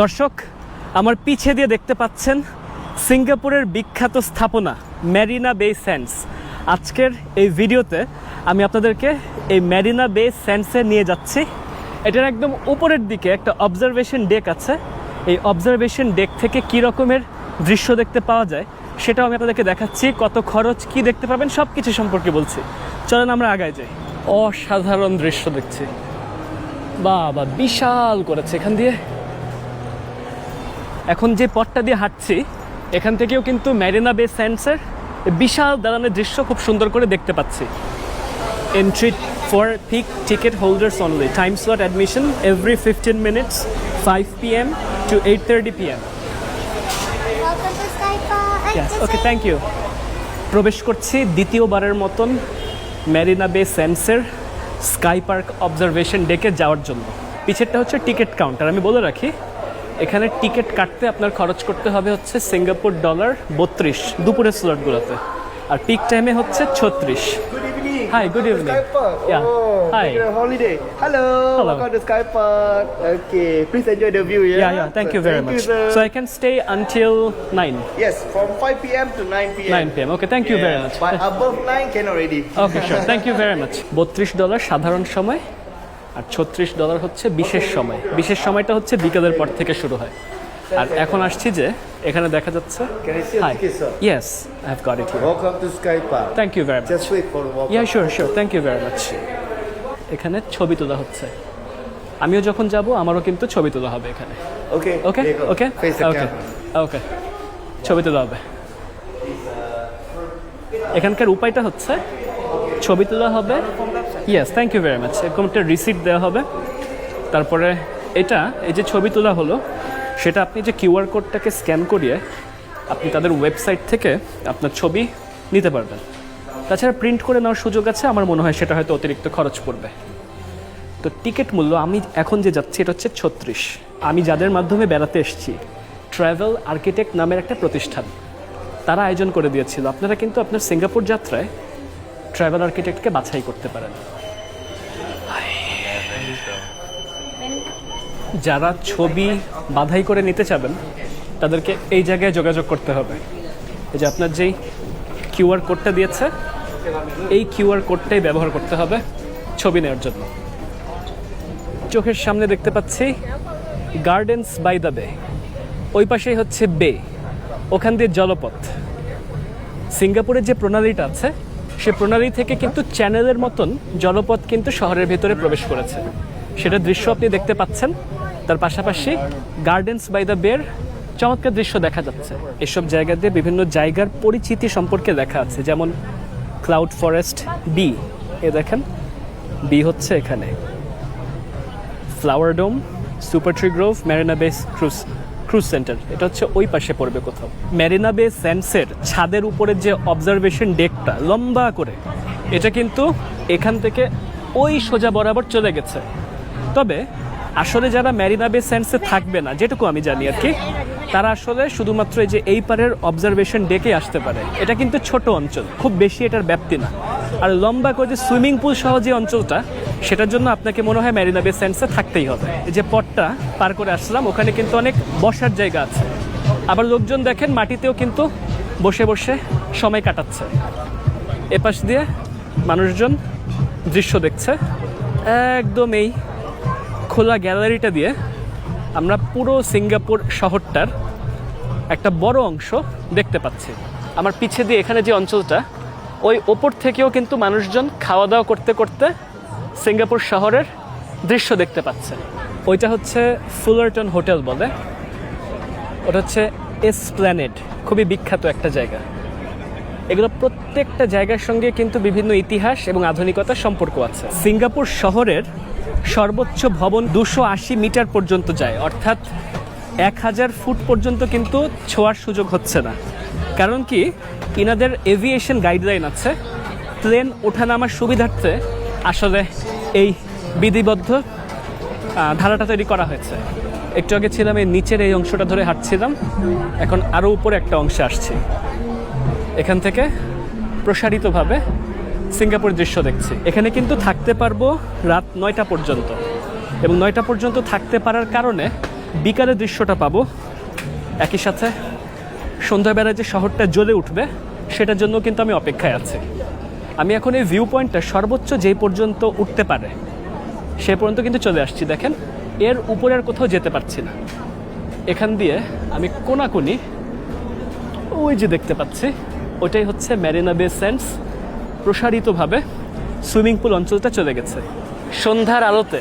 দর্শক, আমার পিছে দিয়ে দেখতে পাচ্ছেন সিঙ্গাপুরের বিখ্যাত স্থাপনা ম্যারিনা বে স্যান্ডস আজকের এই ভিডিওতে আমি আপনাদেরকে এই ম্যারিনা বে স্যান্ডসে নিয়ে যাচ্ছি। এটার একদম উপরের দিকে একটা অবজারভেশন ডেক আছে। এই অবজারভেশন ডেক থেকে কী রকমের দৃশ্য দেখতে পাওয়া যায়, সেটাও আমি আপনাদেরকে দেখাচ্ছি। কত খরচ, কি দেখতে পাবেন সব কিছু সম্পর্কে বলছি। চলেন আমরা আগায় যাই। অসাধারণ দৃশ্য দেখছি। বাবা বিশাল করেছে। এখান দিয়ে এখন যে পথটা দিয়ে হাঁটছি এখান থেকেও কিন্তু ম্যারিনা বে স্যান্ডসের বিশাল দালানের দৃশ্য খুব সুন্দর করে দেখতে পাচ্ছি। Entry for peak ticket holders only time slot admission every fifteen minutes five P M to eight thirty P M. Okay thank you প্রবেশ করছি দ্বিতীয়বারের মতন ম্যারিনা বে স্যান্সের স্কাই পার্ক অবজারভেশন ডেকে যাওয়ার জন্য। পিছেরটা হচ্ছে টিকিট কাউন্টার আমি বলে রাখি এখানে টিকিট কাটতে আপনার খরচ করতে হবে হচ্ছে সিঙ্গাপুর ডলার বত্রিশ দুপুরের স্লটগুলোতে। আর পিক টাইমে হচ্ছে ছত্রিশ। Hi good evening hi holiday hello okay please enjoy you very much so I can stay until 9 yes to 9 PM 9 okay thank you very much bye above okay sure thank you very much 32 dollar সাধারণ সময় আর ছত্রিশ dollar হচ্ছে বিশেষ সময়। বিশেষ সময়টা হচ্ছে বিকেলের পর থেকে শুরু হয়। আর এখন আসছি যে এখানে দেখা যাচ্ছে hi yes I have got it here Welcome to Sky Park. Thank you very much yeah sure sure thank you very much এখানে ছবি তোলা হচ্ছে। আমিও যখন যাব আমারও কিন্তু ছবি তোলা হবে এখানে. ওকে go. ওকে ওকে ওকে ছবি তোলা হবে। এখানকার উপায়টা হচ্ছে ছবি তোলা হবে yes thank you very much এরকম একটা রিসিপ্ট দেওয়া হবে। তারপরে এটা, এই যে ছবি তোলা হলো, সেটা আপনি যে কিউআর কোডটাকে স্ক্যান করিয়ে আপনি তাদের ওয়েবসাইট থেকে আপনার ছবি নিতে পারবেন। তাছাড়া প্রিন্ট করে নেওয়ার সুযোগ আছে, আমার মনে হয় সেটা হয়তো অতিরিক্ত খরচ পড়বে। তো টিকিট মূল্য, আমি এখন যে যাচ্ছি, এটা হচ্ছে ছত্রিশ। আমি যাদের মাধ্যমে বেড়াতে এসেছি ট্রাভেল আর্কিটেক্ট নামের একটা প্রতিষ্ঠান, তারা আয়োজন করে দিয়েছিল। আপনারা কিন্তু আপনার সিঙ্গাপুর যাত্রায় ট্রাভেল আর্কিটেক্টকে বাছাই করতে পারেন। যারা ছবি বাধাই করে নিতে চাবেন, তাদেরকে এই জায়গায় যোগাযোগ করতে হবে। এই যে আপনার যেই কিউআর কোডটা দিয়েছে, এই কিউআর কোডটাই ব্যবহার করতে হবে ছবি নেওয়ার জন্য। চোখের সামনে দেখতে পাচ্ছি গার্ডেন্স বাই দ্য বে ওই পাশেই হচ্ছে বে ওখান দিয়ে জলপথ। সিঙ্গাপুরের যে প্রণালীটা আছে সে প্রণালী থেকে কিন্তু চ্যানেলের মতন জলপথ কিন্তু শহরের ভেতরে প্রবেশ করেছে। সেটা দৃশ্য আপনি দেখতে পাচ্ছেন। তার পাশাপাশি গার্ডেন্স বাই দ্য বের চমৎকার দৃশ্য দেখা যাচ্ছে। এসব জায়গা দিয়ে বিভিন্ন জায়গার পরিচিতি সম্পর্কে দেখা আছে, যেমন ক্লাউড ফরেস্ট বি এ দেখেন। বি হচ্ছে এখানে। Flower Dome Supertree Grove Marina Bay Cruise Cruise Centre এটা হচ্ছে ওই পাশে পড়বে কোথাও। ম্যারিনা বে স্যান্ডসের ছাদের উপরে যে অবজারভেশন ডেকটা লম্বা করে, এটা কিন্তু এখান থেকে ওই সোজা বরাবর চলে গেছে। তবে আসলে যারা ম্যারিনা বে স্যান্ডসে থাকবে না, যেটুকু আমি জানি আর কি, তারা আসলে শুধুমাত্র এই যে এই পারের অবজারভেশন ডেকে আসতে পারে। এটা কিন্তু ছোট অঞ্চল, খুব বেশি এটার ব্যাপ্তি না। আর লম্বা করে যে সুইমিং পুল সহ যে অঞ্চলটা, সেটার জন্য আপনাকে মনে হয় ম্যারিনা বে স্যান্ডসে থাকতেই হবে। এই যে পথটা পার করে আসলাম, ওখানে কিন্তু অনেক বসার জায়গা আছে। আবার লোকজন দেখেন, মাটিতেও কিন্তু বসে বসে সময় কাটাচ্ছে। এপাশ দিয়ে মানুষজন দৃশ্য দেখছে। একদম এই খোলা গ্যালারিটা দিয়ে আমরা পুরো সিঙ্গাপুর শহরটার একটা বড় অংশ দেখতে পাচ্ছি। আমার পিছে দিয়ে এখানে যে অঞ্চলটা ওই ওপর থেকেও কিন্তু মানুষজন খাওয়া দাওয়া করতে করতে সিঙ্গাপুর শহরের দৃশ্য দেখতে পাচ্ছে। ওইটা হচ্ছে ফুলারটন হোটেল বলে। ওটা হচ্ছে এসপ্ল্যানেড, খুবই বিখ্যাত একটা জায়গা। এগুলো প্রত্যেকটা জায়গার সঙ্গে কিন্তু বিভিন্ন ইতিহাস এবং আধুনিকতার সম্পর্ক আছে। সিঙ্গাপুর শহরের সর্বোচ্চ ভবন দুশো আশি মিটার পর্যন্ত যায়, অর্থাৎ এক হাজার ফুট পর্যন্ত কিন্তু ছোঁয়ার সুযোগ হচ্ছে না। কারণ কি, ইনাদের এভিয়েশন গাইডলাইন আছে প্লেন ওঠানামার সুবিধার্থে আসলে এই বিধিবদ্ধ ধারাটা তৈরি করা হয়েছে। একটু আগে ছিলাম এই নিচের এই অংশটা ধরে হাঁটছিলাম, এখন আরও উপরে একটা অংশে আসছি। এখান থেকে প্রসারিতভাবে সিঙ্গাপুর দৃশ্য দেখছি। এখানে কিন্তু থাকতে পারব রাত নয়টা পর্যন্ত এবং নয়টা পর্যন্ত থাকতে পারার কারণে বিকালের দৃশ্যটা পাবো। একই সাথে সন্ধ্যাবেলায় যে শহরটা জ্বলে উঠবে, সেটার জন্য কিন্তু আমি অপেক্ষায় আছি। আমি এখন এই ভিউ পয়েন্টটা সর্বোচ্চ যেই পর্যন্ত উঠতে পারে, সে পর্যন্ত কিন্তু চলে আসছি। দেখেন, এর উপরে আর কোথাও যেতে পারছি না। এখান দিয়ে আমি কোনাকুনি, ওই যে দেখতে পাচ্ছি ওটাই হচ্ছে ম্যারিনা বে স্যান্ডস প্রসারিতভাবে সুইমিং পুল অঞ্চলটা চলে গেছে। সন্ধ্যার আলোতে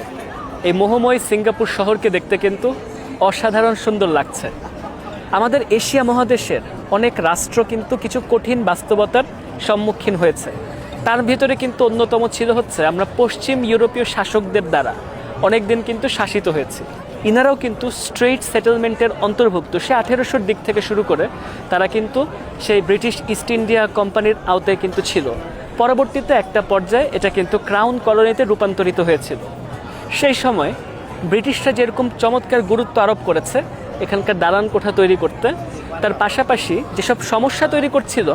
এই মোহময় সিঙ্গাপুর শহরকে দেখতে কিন্তু অসাধারণ সুন্দর লাগছে। আমাদের এশিয়া মহাদেশের অনেক রাষ্ট্র কিন্তু কিছু কঠিন বাস্তবতার সম্মুখীন হয়েছে। তার ভিতরে কিন্তু অন্যতম ছিল হচ্ছে আমরা পশ্চিম ইউরোপীয় শাসকদের দ্বারা অনেক দিন কিন্তু শাসিত হয়েছে। ইনারাও কিন্তু স্ট্রেট সেটেলমেন্টের অন্তর্ভুক্ত। সে আঠেরোশোর দিক থেকে শুরু করে তারা কিন্তু সেই ব্রিটিশ ইস্ট ইন্ডিয়া কোম্পানির আওতায় কিন্তু ছিল। পরবর্তীতে একটা পর্যায়ে এটা কিন্তু ক্রাউন কলোনিতে রূপান্তরিত হয়েছিল। সেই সময় ব্রিটিশরা যেরকম চমৎকার গুরুত্ব আরোপ করেছে এখানকার দালান কোঠা তৈরি করতে। তার পাশাপাশি যেসব সমস্যা তৈরি করছিল,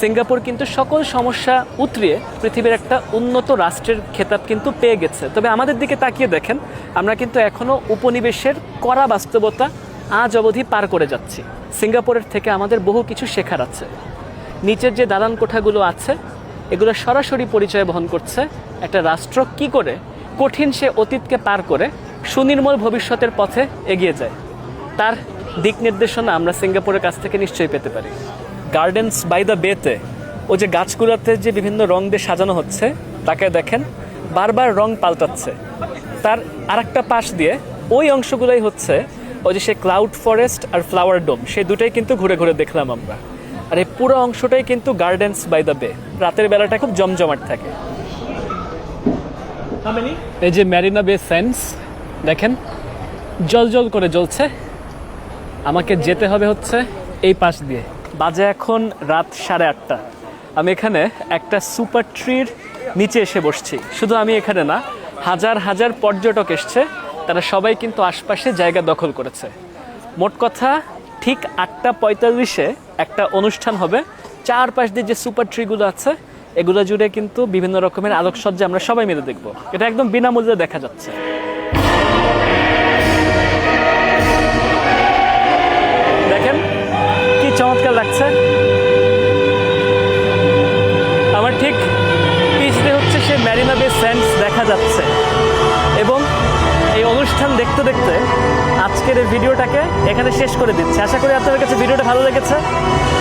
সিঙ্গাপুর কিন্তু সকল সমস্যা উতরিয়ে পৃথিবীর একটা উন্নত রাষ্ট্রের খেতাব কিন্তু পেয়ে গেছে। তবে আমাদের দিকে তাকিয়ে দেখেন, আমরা কিন্তু এখনও উপনিবেশের কড়া বাস্তবতা আজ অবধি পার করে যাচ্ছি। সিঙ্গাপুরের থেকে আমাদের বহু কিছু শেখার আছে। নিচের যে দালান কোঠাগুলো আছে, এগুলো সরাসরি পরিচয় বহন করছে একটা রাষ্ট্র কি করে, কঠিন সে অতীতকে পার করে সুনির্মল ভবিষ্যতের পথে এগিয়ে যায়। তার দিক নির্দেশনা আমরা সিঙ্গাপুরের কাছ থেকে নিশ্চয়ই পেতে পারি। গার্ডেন্স বাই দ্য বেতে ও যে গাছগুলোতে যে বিভিন্ন রং দিয়ে সাজানো হচ্ছে তাকে দেখেন বারবার রং পাল্টাচ্ছে। তার আরেকটা পাশ দিয়ে ওই অংশগুলোই হচ্ছে ওই যে সে ক্লাউড ফরেস্ট আর ফ্লাওয়ার ডোম সেই দুটাই কিন্তু ঘুরে ঘুরে দেখলাম আমরা। আর এই পুরো অংশটাই কিন্তু গার্ডেন্স বাই দ্য বে রাতের বেলাটা খুব জমজমাট থাকে। এই যে ম্যারিনা বে সেন্স দেখেন জল জল করে জ্বলছে। আমাকে যেতে হবে হচ্ছে এই পাশ দিয়ে। বাজে এখন রাত সাড়ে আটটা। আমি এখানে একটা সুপার ট্রির নিচে এসে বসছি। শুধু আমি এখানে না, হাজার হাজার পর্যটক এসছে। তারা সবাই কিন্তু আশপাশে জায়গা দখল করেছে। মোট কথা, ঠিক আটটা পঁয়তাল্লিশে একটা অনুষ্ঠান হবে। চারপাশ দিয়ে যে সুপার ট্রিগুলো আছে, এগুলো জুড়ে কিন্তু বিভিন্ন রকমের আলোকসজ্জা আমরা সবাই মিলে দেখব। এটা একদম বিনামূল্যে দেখা যাচ্ছে। অনুষ্ঠান দেখতে দেখতে, আজকের এই ভিডিওটাকে এখানে শেষ করে দিচ্ছি। আশা করি আপনাদের কাছে ভিডিওটা ভালো লেগেছে।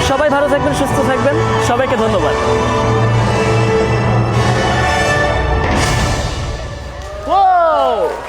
সবাই ভালো থাকবেন, সুস্থ থাকবেন। সবাইকে ধন্যবাদ। Whoa!